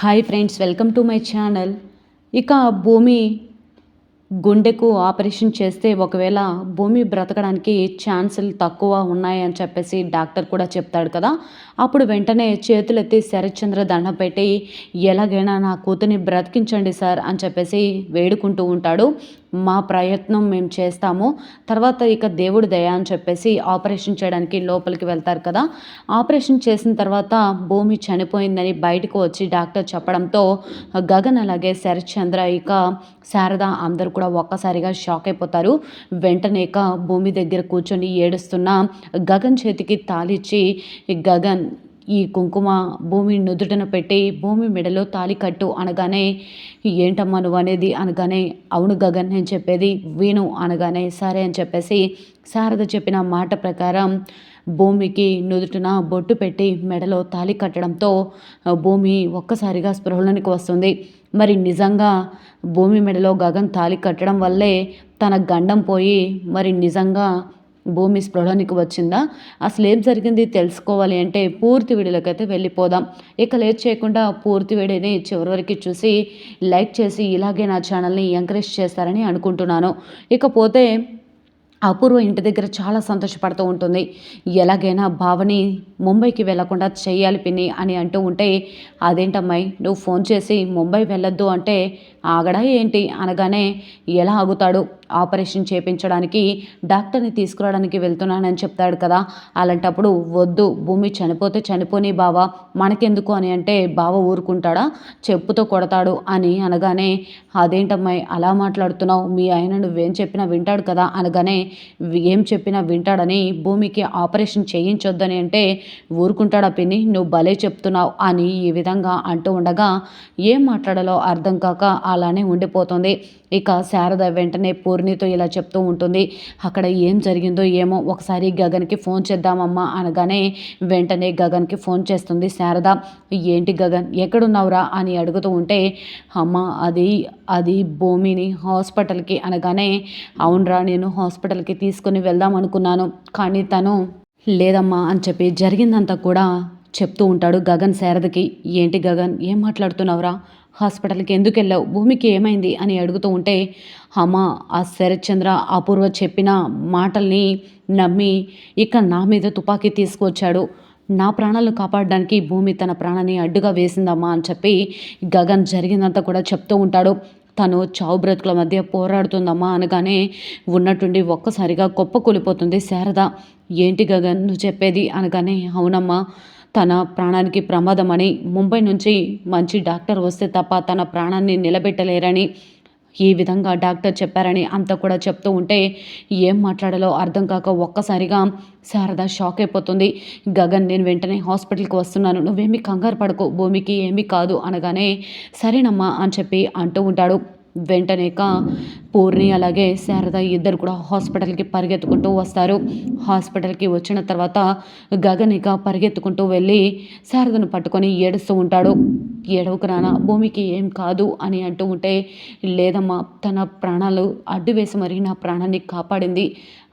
Hi friends welcome to my channel. ఇక భూమి గుండెకు ఆపరేషన్ చేస్తే ఒకవేళ భూమి బ్రతకడానికి ఛాన్సులు తక్కువ ఉన్నాయని చెప్పేసి డాక్టర్ కూడా చెప్తాడు కదా. అప్పుడు వెంటనే చేతులెత్తి శరత్చంద్ర దండం పెట్టి ఎలాగైనా నా కూతుర్ని బ్రతికించండి సార్ అని చెప్పేసి వేడుకుంటూ ఉంటాడు. మా ప్రయత్నం మేము చేస్తాము. తర్వాత ఇక దేవుడు దయ అని చెప్పేసి ఆపరేషన్ చేయడానికి లోపలికి వెళ్తారు కదా. ఆపరేషన్ చేసిన తర్వాత భూమి చనిపోయిందని బయటకు వచ్చి డాక్టర్ చెప్పడంతో గగన్ అలాగే శరత్చంద్ర ఇక శారద అందరూ కూడా ఒక్కసారిగా షాక్ అయిపోతారు. వెంటనే ఇక భూమి దగ్గర కూర్చొని ఏడుస్తున్న గగన్ చేతికి తాలిచ్చి గగన్ ఈ కుంకుమ భూమి నుదుటన పెట్టి భూమి మెడలో తాలి కట్టు అనగానే ఏంటమ్మా నువ్వు అనేది? అనగానే అవును గగన్ నేను చెప్పేది విను అనగానే సరే అని చెప్పేసి శారద చెప్పిన మాట ప్రకారం భూమికి నుదుటిన బొట్టు పెట్టి మెడలో తాలి కట్టడంతో భూమి ఒక్కసారిగా స్పృహలోనికి వస్తుంది. మరి నిజంగా భూమి మెడలో గగన్ తాలి కట్టడం వల్లే తన గండం పోయి మరి నిజంగా భూమి స్పృహలోనికి వచ్చిందా? అసలు ఏం జరిగింది తెలుసుకోవాలి అంటే పూర్తి వీడియోలోకైతే వెళ్ళిపోదాం. ఇక లేట్ చేయకుండా పూర్తి వీడియోని చివరి వరకు చూసి లైక్ చేసి ఇలాగే నా ఛానల్ని ఎంకరేజ్ చేస్తారని అనుకుంటున్నాను. ఇకపోతే అపూర్వ ఇంటి దగ్గర చాలా సంతోషపడుతూ ఉంటుంది. ఎలాగైనా భావని ముంబైకి వెళ్ళకుండా చేయాలి పిన్ని అని అంటూ ఉంటే అదేంటమ్మాయి నువ్వు ఫోన్ చేసి ముంబై వెళ్ళొద్దు అంటే ఆగడా ఏంటి? అనగానే ఎలా ఆగుతాడు? ఆపరేషన్ చేపించడానికి డాక్టర్ని తీసుకురావడానికి వెళ్తున్నానని చెప్తాడు కదా. అలాంటప్పుడు వద్దు భూమి చనిపోతే చనిపోని బావ. మనకెందుకు అని అంటే బావ ఊరుకుంటాడా? చెప్పుతో కొడతాడు అని అనగానే అదేంటమ్మాయి అలా మాట్లాడుతున్నావు? మీ ఆయన నువ్వేం చెప్పినా వింటాడు కదా? అనగానే ఏం చెప్పినా వింటాడని భూమికి ఆపరేషన్ చేయించొద్దని అంటే ఊరుకుంటాడా పిన్ని? నువ్వు భలే చెప్తున్నావు అని ఈ విధంగా అంటూ ఉండగా ఏం మాట్లాడాలో అర్థం కాక అలానే ఉండిపోతుంది. ఇక శారద వెంటనే పూర్ణితో ఇలా చెప్తూ ఉంటుంది. అక్కడ ఏం జరిగిందో ఏమో ఒకసారి గగన్కి ఫోన్ చేద్దామమ్మా అనగానే వెంటనే గగన్కి ఫోన్ చేస్తుంది శారద. ఏంటి గగన్ ఎక్కడున్నావురా? అని అడుగుతూ ఉంటే అమ్మ అది అది భూమిని హాస్పిటల్కి అనగానే అవునరా నేను హాస్పిటల్ హాస్పిటల్కి తీసుకుని వెళ్దాం అనుకున్నాను. కానీ తను లేదమ్మా అని చెప్పి జరిగిందంతా కూడా చెప్తూ ఉంటాడు గగన్ శారదకి. ఏంటి గగన్ ఏం మాట్లాడుతున్నావురా? హాస్పిటల్కి ఎందుకు వెళ్ళావు? భూమికి ఏమైంది? అని అడుగుతూ ఉంటే అమ్మ ఆ శరత్చంద్ర అపూర్వ చెప్పిన మాటల్ని నమ్మి ఇక నా మీద తుపాకీ తీసుకొచ్చాడు నా ప్రాణాలు కాపాడడానికి భూమి తన ప్రాణాన్ని అడ్డుగా వేసిందమ్మా అని చెప్పి గగన్ జరిగిందంతా కూడా చెప్తూ ఉంటాడు. తను చావు బ్రతుకుల మధ్య పోరాడుతుందమ్మా అనగానే ఉన్నట్టుండి ఒక్కసారిగా గొప్ప కూలిపోతుంది శారద. ఏంటి గగన్ నువ్వు చెప్పేది అనగానే అవునమ్మా తన ప్రాణానికి ప్రమాదమని. ముంబై నుంచి మంచి డాక్టర్ వస్తే తప్ప తన ప్రాణాన్ని నిలబెట్టలేరని ఈ విధంగా డాక్టర్ చెప్పారని అంత కూడా చెప్తూ ఉంటే ఏం మాట్లాడాలో అర్థం కాక ఒక్కసారిగా శారద షాక్ అయిపోతుంది. గగన్ నేను వెంటనే హాస్పిటల్కి వస్తున్నాను. నువ్వేమీ కంగారు పడకు. భూమికి ఏమీ కాదు అనగానే సరేనమ్మా అని చెప్పి అంటూ ఉంటాడు. వెంటనేక పూర్ణి అలాగే శారద ఇద్దరు కూడా హాస్పిటల్కి పరిగెత్తుకుంటూ వస్తారు. హాస్పిటల్కి వచ్చిన తర్వాత గగన్ ఇక పరిగెత్తుకుంటూ వెళ్ళి శారదను పట్టుకొని ఏడుస్తూ ఉంటాడు. ఏడవకు రానా భూమికి ఏం కాదు అని అంటూ ఉంటే లేదమ్మా తన ప్రాణాలు అడ్డు వేసి మరీ నా ప్రాణాన్ని కాపాడింది.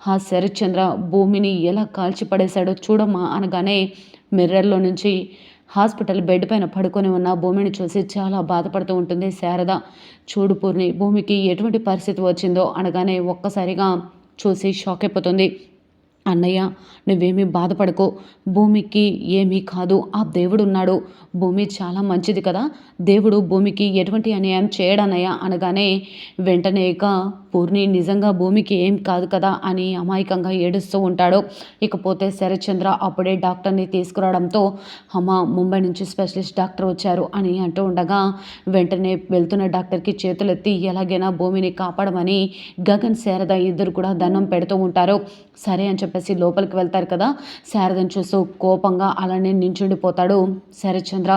ఆ శరత్చంద్ర భూమిని ఎలా కాల్చి పడేశాడో చూడమ్మా అనగానే మిర్రర్లో నుంచి హాస్పిటల్ బెడ్ పైన పడుకొని ఉన్న భూమిని చూసి చాలా బాధపడుతూ ఉంటుంది శారద. చూడు పూర్ణి భూమికి ఎటువంటి పరిస్థితి వచ్చిందో అనగానే ఒక్కసారిగా చూసి షాక్ అయిపోతుంది. అన్నయ్య నువ్వేమీ బాధపడకో. భూమికి ఏమీ కాదు. ఆ దేవుడు ఉన్నాడు భూమి చాలా మంచిది కదా. దేవుడు భూమికి ఎటువంటి అన్యాయం చేయడనయ్య అనగానే వెంటనే ఇక పూర్ణి నిజంగా భూమికి ఏం కాదు కదా అని అమాయకంగా ఏడుస్తూ ఉంటాడు. ఇకపోతే శరత్చంద్ర అప్పుడే డాక్టర్ని తీసుకురావడంతో అమ్మ ముంబై నుంచి స్పెషలిస్ట్ డాక్టర్ వచ్చారు అని అంటూ ఉండగా వెంటనే వెళ్తున్న డాక్టర్కి చేతులెత్తి ఎలాగైనా భూమిని కాపాడమని గగన్ శారద ఇద్దరు కూడా దండం పెడుతూ ఉంటారు. సరే అని చెప్పేసి లోపలికి వెళ్తారు కదా. శారదని చూస్తూ కోపంగా అలానే నించుండిపోతాడు శరత్చంద్ర.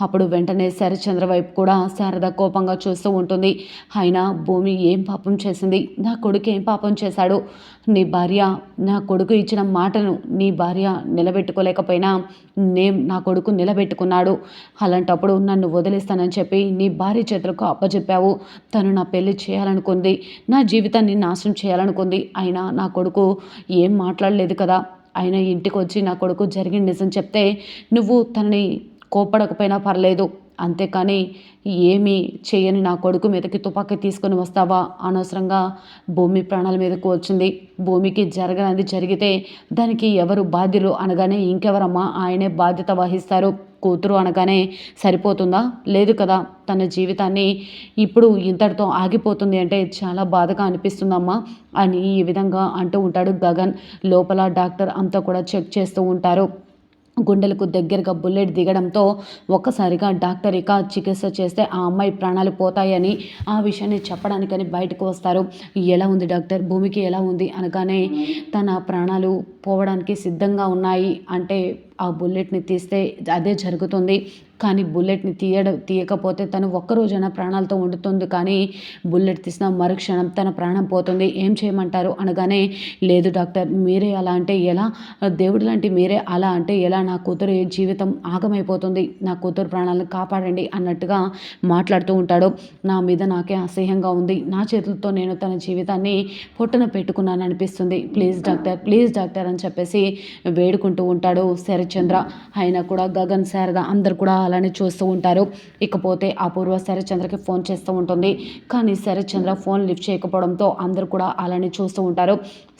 అప్పుడు వెంటనే శరచంద్ర వైపు కూడా శారద కోపంగా చూస్తూ ఉంటుంది. అయినా భూమి ఏం పాపం చేసింది? నా కొడుకు ఏం పాపం చేశాడు? నీ భార్య నా కొడుకు ఇచ్చిన మాటను నీ భార్య నిలబెట్టుకోలేకపోయినా నే నా కొడుకు నిలబెట్టుకున్నాడు. అలాంటప్పుడు నన్ను వదిలేస్తానని చెప్పి నీ భార్య చేతులకు అప్పచెప్పావు తను నా పెళ్ళి చేయాలనుకుంది. నా జీవితాన్ని నాశనం చేయాలనుకుంది. అయినా నా కొడుకు ఏం మాట్లాడలేదు కదా? ఆయన ఇంటికి వచ్చి నా కొడుకు జరిగిన నిజం చెప్తే నువ్వు తనని కోపడకపోయినా పర్లేదు. అంతేకాని ఏమీ చేయని నా కొడుకు మీదకి తుపాకీ తీసుకొని వస్తావా? అనవసరంగా భూమి ప్రాణాల మీదకు వచ్చింది. భూమికి జరగనది జరిగితే దానికి ఎవరు బాధ్యులు అనగానే ఇంకెవరమ్మా? ఆయనే బాధ్యత వహిస్తారు. కూతురు అనగానే సరిపోతుందా? లేదు కదా. తన జీవితాన్ని ఇప్పుడు ఇంతటితో ఆగిపోతుంది అంటే చాలా బాధగా అనిపిస్తుందమ్మా అని ఈ విధంగా అంటూ ఉంటాడు గగన్. లోపల డాక్టర్ అంతా కూడా చెక్ చేస్తూ ఉంటారు. గుండెలకు దగ్గరగా బుల్లెట్ దిగడంతో ఒక్కసారిగా డాక్టర్ ఇక చికిత్స చేస్తే ఆ అమ్మాయి ప్రాణాలు పోతాయని ఆ విషయాన్ని చెప్పడానికని బయటకు వస్తారు. ఎలా ఉంది డాక్టర్? భూమికి ఎలా ఉంది? అనగానే తన ప్రాణాలు పోవడానికి సిద్ధంగా ఉన్నాయి. అంటే ఆ బుల్లెట్ని తీస్తే అదే జరుగుతుంది. కానీ బుల్లెట్ని తీయడం తీయకపోతే తను ఒక్కరోజైనా ప్రాణాలతో ఉండుతుంది. కానీ బుల్లెట్ తీసిన మరుక్షణం తన ప్రాణం పోతుంది. ఏం చేయమంటారు? అనగానే లేదు డాక్టర్ మీరే అలా అంటే ఎలా? దేవుడు లాంటి మీరే అలా అంటే ఎలా? నా కూతురు జీవితం ఆగమైపోతుంది. నా కూతురు ప్రాణాలను కాపాడండి అన్నట్టుగా మాట్లాడుతూ ఉంటాడు. నా మీద నాకే అసహ్యంగా ఉంది. నా చేతులతో నేను తన జీవితాన్ని పొట్టన పెట్టుకున్నాను అనిపిస్తుంది ప్లీజ్ డాక్టర్ ప్లీజ్ డాక్టర్ అని చెప్పేసి వేడుకుంటూ ఉంటాడు. శరచంద్ర అయినా కూడా గగన్ శారద అందరు కూడా అలానే చూస్తూ ఉంటారు. ఇకపోతే అపూర్వ శరత్చంద్రకి ఫోన్ చేస్తూ ఉంటుంది. కానీ శరత్చంద్ర ఫోన్ లిఫ్ట్ చేయకపోవడంతో అందరు కూడా అలానే చూస్తూ ఉంటారు.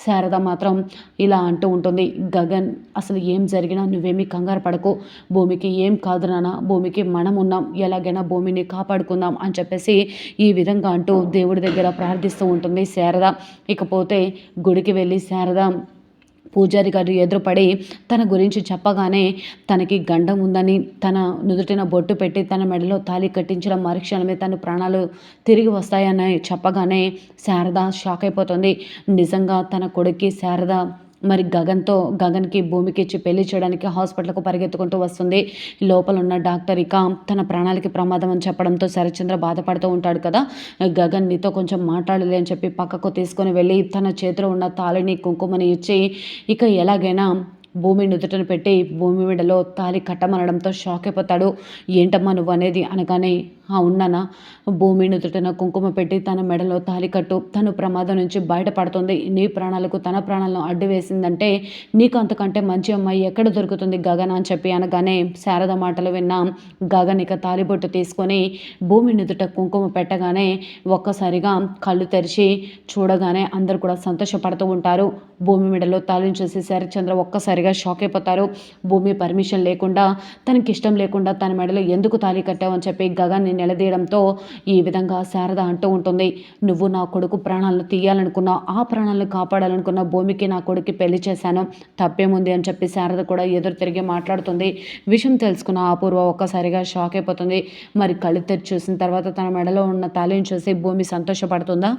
శారద మాత్రం ఇలా అంటూ ఉంటుంది. గగన్ అసలు ఏం జరిగినా నువ్వేమీ కంగారు పడకు. భూమికి ఏం కాదు నాన్న. భూమికి మనం ఉన్నాం. ఎలాగైనా భూమిని కాపాడుకుందాం అని చెప్పేసి ఈ విధంగా అంటూ దేవుడి దగ్గర ప్రార్థిస్తూ ఉంటుంది శారద. ఇకపోతే గుడికి వెళ్ళి శారద పూజారి గారు ఎదురుపడి తన గురించి చెప్పగానే తనకి గండం ఉందని తన నుదుటిన బొట్టు పెట్టి తన మెడలో తాళి కట్టించడం మరుక్షణమే తన ప్రాణాలు తిరిగి వస్తాయని చెప్పగానే శారద షాక్ అయిపోతుంది. నిజంగా తన కొడుక్కి శారద మరి గగన్తో గగన్కి భూమికి ఇచ్చి పెళ్ళి చేయడానికి హాస్పిటల్కు పరిగెత్తుకుంటూ వస్తుంది. లోపల ఉన్న డాక్టర్ ఇక తన ప్రాణాలకి ప్రమాదం అని చెప్పడంతో శరచంద్ర బాధపడుతూ ఉంటాడు కదా. గగన్ నీతో కొంచెం మాట్లాడలే అని చెప్పి పక్కకు తీసుకొని వెళ్ళి తన చేతిలో ఉన్న తాళిని కుంకుమని ఇచ్చి ఇక ఎలాగైనా భూమి నుదుటను పెట్టి భూమి మెడలో తాలి కట్టమనడంతో షాక్ అయిపోతాడు. ఏంటమ్మా నువ్వు అనేది? అనగానే ఆ ఉన్నానా? భూమి నుదుటన కుంకుమ పెట్టి తన మెడలో తాలి కట్టు. తను ప్రమాదం నుంచి బయటపడుతుంది. నీ ప్రాణాలకు తన ప్రాణాలను అడ్డు వేసిందంటే నీకు అంతకంటే మంచి అమ్మాయి ఎక్కడ దొరుకుతుంది గగన? అని చెప్పి అనగానే శారద మాటలు విన్నా గగన్ ఇక తాలిబొట్టు తీసుకొని భూమి నుదుట కుంకుమ పెట్టగానే ఒక్కసారిగా కళ్ళు తెరిచి చూడగానే అందరు కూడా సంతోషపడుతూ ఉంటారు. భూమి మెడలో తాళిని చూసి శరత్చంద్ర ఒక్కసారిగా షాక్ అయిపోతారు. భూమి పర్మిషన్ లేకుండా తనకి ఇష్టం లేకుండా తన మెడలో ఎందుకు తాళి కట్టావని చెప్పి గగన్ని నిలదీయడంతో ఈ విధంగా శారద అంటూ ఉంటుంది. నువ్వు నా కొడుకు ప్రాణాలను తీయాలనుకున్నా ఆ ప్రాణాలను కాపాడాలనుకున్న భూమికి నా కొడుకు పెళ్ళి చేశాను. తప్పేముంది అని చెప్పి శారద కూడా ఎదురు తిరిగి మాట్లాడుతుంది. విషయం తెలుసుకున్న అపూర్వ ఒక్కసారిగా షాక్ అయిపోతుంది. మరి కళ్ళు తెరిచి చూసిన తర్వాత తన మెడలో ఉన్న తాళిని చూసి భూమి సంతోషపడుతుందా?